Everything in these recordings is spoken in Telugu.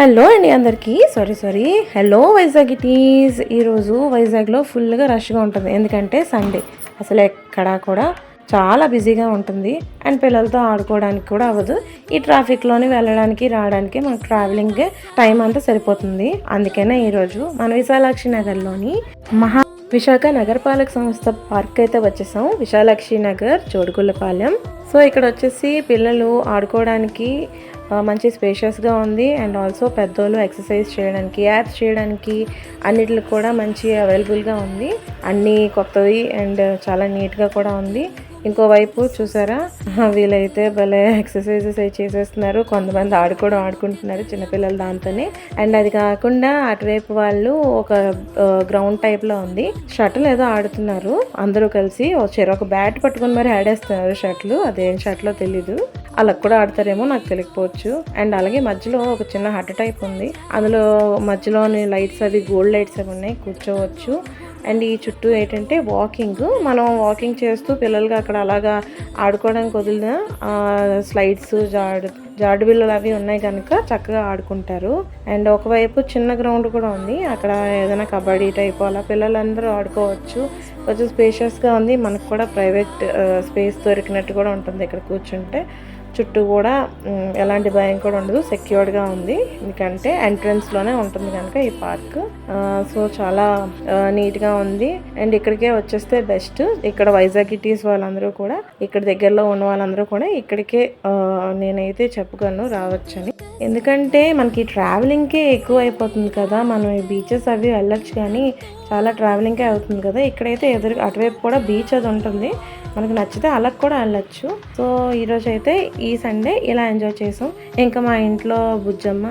హలో అండి అందరికీ. Sorry sorry hello Vizag it is ఈరోజు వైజాగ్లో ఫుల్గా రష్గా ఉంటుంది. ఎందుకంటే సండే అసలు ఎక్కడా కూడా చాలా బిజీగా ఉంటుంది. అండ్ పిల్లలతో ఆడుకోవడానికి కూడా అవ్వదు. ఈ ట్రాఫిక్లోనే వెళ్ళడానికి రావడానికి మనకు ట్రావెలింగ్ టైం అంతా సరిపోతుంది. అందుకనే ఈరోజు మన విశాలాక్షి నగర్లోని మహా విశాఖ నగరపాలక సంస్థ పార్క్ అయితే వచ్చేసాం. విశాలాక్షి నగర్ చోడుగుళ్ళపాలెం. సో ఇక్కడ వచ్చేసి పిల్లలు ఆడుకోవడానికి మంచి స్పేషియస్గా ఉంది. అండ్ ఆల్సో పెద్దోళ్ళు ఎక్సర్సైజ్ చేయడానికి యాప్స్ చేయడానికి అన్నిటికి కూడా మంచి అవైలబుల్గా ఉంది. అన్నీ కొత్తవి అండ్ చాలా నీట్గా కూడా ఉంది. ఇంకోవైపు చూసారా? వీళ్ళైతే భలే ఎక్సర్సైజెస్ అయి చేసేస్తున్నారు. కొంతమంది ఆడుకోవడం ఆడుకుంటున్నారు చిన్నపిల్లలు దాంతోనే. అండ్ అది కాకుండా అటువైపు వాళ్ళు ఒక గ్రౌండ్ టైప్లో ఉంది. షటిల్ ఏదో ఆడుతున్నారు. అందరూ కలిసి ఒక బ్యాట్ పట్టుకొని మరి ఆడేస్తున్నారు షటిల్ అదేం షటిలో తెలీదు. అలా కూడా ఆడతారేమో నాకు తెలియకపోవచ్చు. అండ్ అలాగే మధ్యలో ఒక చిన్న హట్ టైప్ ఉంది. అందులో మధ్యలోని లైట్స్ అవి గోల్డ్ లైట్స్ అవి ఉన్నాయి. కూర్చోవచ్చు. అండ్ ఈ చుట్టూ ఏంటంటే వాకింగ్. మనం వాకింగ్ చేస్తూ పిల్లలకి అక్కడ అలాగా ఆడుకోవడానికి వదిలిన స్లైడ్స్ జాడు జాడు బిల్లలు అవి ఉన్నాయి కనుక చక్కగా ఆడుకుంటారు. అండ్ ఒకవైపు చిన్న గ్రౌండ్ కూడా ఉంది. అక్కడ ఏదైనా కబడ్డీ టైప్ అలా పిల్లలందరూ ఆడుకోవచ్చు. కొంచెం స్పేషియస్గా ఉంది. మనకు కూడా ప్రైవేట్ స్పేస్ దొరికినట్టు కూడా ఉంటుంది ఇక్కడ కూర్చుంటే. చుట్టూ కూడా ఎలాంటి భయం కూడా ఉండదు. సెక్యూర్డ్గా ఉంది. ఎందుకంటే ఎంట్రన్స్లోనే ఉంటుంది కనుక ఈ పార్క్. సో చాలా నీట్గా ఉంది. అండ్ ఇక్కడికే వచ్చేస్తే బెస్ట్. ఇక్కడ వైజాగ్ ఇటీస్ వాళ్ళందరూ కూడా ఇక్కడ దగ్గరలో ఉన్న వాళ్ళందరూ కూడా ఇక్కడికే నేనైతే చెప్ చెప్పగలను రావచ్చని. ఎందుకంటే మనకి ట్రావెలింగ్కే ఎక్కువ అయిపోతుంది కదా మనం ఈ బీచెస్ అవి వెళ్ళొచ్చు కానీ చాలా ట్రావెలింగ్కే అవుతుంది కదా. ఇక్కడైతే ఎదురు అటువైపు కూడా బీచ్ అది ఉంటుంది. మనకు నచ్చితే అలా కూడా వెళ్ళొచ్చు. సో ఈరోజు అయితే ఈ సండే ఇలా ఎంజాయ్ చేసాం. ఇంకా మా ఇంట్లో బుజ్జమ్మ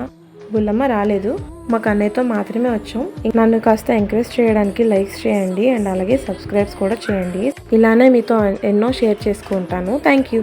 బుల్లమ్మ రాలేదు. మా కన్నయ్యతో మాత్రమే వచ్చాం. నన్ను కాస్త ఎంకరేజ్ చేయడానికి లైక్స్ చేయండి అండ్ అలాగే సబ్స్క్రైబ్స్ కూడా చేయండి. ఇలానే మీతో ఎన్నో షేర్ చేసుకుంటాను. Thank you.